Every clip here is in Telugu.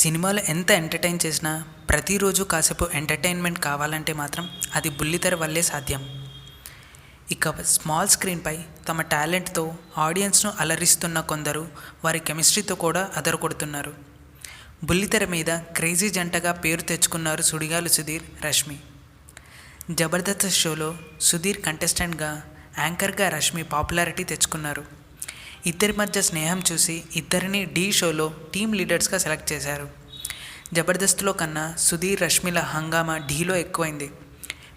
సినిమాలు ఎంత ఎంటర్టైన్ చేసినా ప్రతిరోజు కాసేపు ఎంటర్టైన్మెంట్ కావాలంటే మాత్రం అది బుల్లితెర వల్లే సాధ్యం. ఇక స్మాల్ స్క్రీన్పై తమ టాలెంట్తో ఆడియన్స్ను అలరిస్తున్న కొందరు వారి కెమిస్ట్రీతో కూడా అదరకొడుతున్నారు బుల్లితెర మీద క్రేజీ జంటగా పేరు తెచ్చుకున్నారు సుడిగాలు సుధీర్ రష్మి. జబర్దస్త్ షోలో సుధీర్ కంటెస్టెంట్గా యాంకర్గా రష్మి పాపులారిటీ తెచ్చుకున్నారు. ఇద్దరి మధ్య స్నేహం చూసి ఇద్దరిని ఢీ షోలో టీమ్ లీడర్స్గా సెలెక్ట్ చేశారు. జబర్దస్త్లో కన్నా సుధీర్ రష్మిల హంగామా ఢీలో ఎక్కువైంది.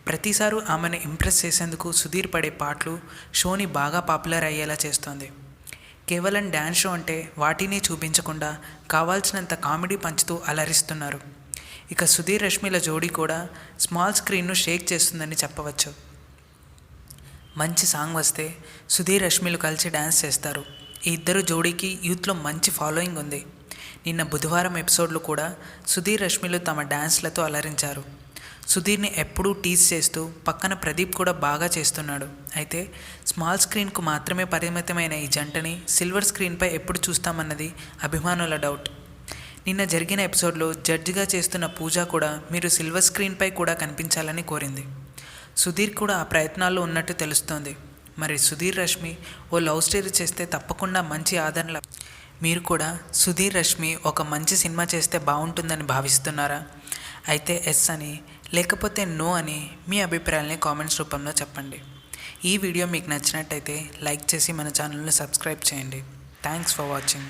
ప్రతిసారి ఆమెను ఇంప్రెస్ చేసేందుకు సుధీర్ పడే పాటలు షోని బాగా పాపులర్ అయ్యేలా చేస్తోంది. కేవలం డ్యాన్స్ షో అంటే వాటిని చూపించకుండా కావాల్సినంత కామెడీ పంచుతూ అలరిస్తున్నారు. ఇక సుధీర్ రష్మిల జోడీ కూడా స్మాల్ స్క్రీన్ను షేక్ చేస్తుందని చెప్పవచ్చు. మంచి సాంగ్ వస్తే సుధీర్ రష్మిలు కలిసి డ్యాన్స్ చేస్తారు. ఈ ఇద్దరు జోడీకి యూత్లో మంచి ఫాలోయింగ్ ఉంది. నిన్న బుధవారం ఎపిసోడ్లో కూడా సుధీర్ రష్మిలు తమ డ్యాన్స్లతో అలరించారు. సుధీర్ని ఎప్పుడూ టీజ్ చేస్తూ పక్కన ప్రదీప్ కూడా బాగా చేస్తున్నాడు. అయితే స్మాల్ స్క్రీన్కు మాత్రమే పరిమితమైన ఈ జంటని సిల్వర్ స్క్రీన్పై ఎప్పుడు చూస్తామన్నది అభిమానుల డౌట్. నిన్న జరిగిన ఎపిసోడ్లో జడ్జిగా చేస్తున్న పూజ కూడా మీరు సిల్వర్ స్క్రీన్పై కూడా కనిపించాలని కోరింది. సుధీర్ కూడా ఆ ప్రయత్నాల్లో ఉన్నట్టు తెలుస్తోంది. మరి సుధీర్ రష్మి ఓ లవ్ స్టోరీ చేస్తే తప్పకుండా మంచి ఆదరణ మీరు కూడా సుధీర్ రష్మి ఒక మంచి సినిమా చేస్తే బాగుంటుందని భావిస్తున్నారా? అయితే ఎస్ అని లేకపోతే నో అని మీ అభిప్రాయాల్ని కామెంట్స్ రూపంలో చెప్పండి. ఈ వీడియో మీకు నచ్చినట్టయితే లైక్ చేసి మన ఛానల్ని సబ్స్క్రైబ్ చేయండి. Thanks for watching.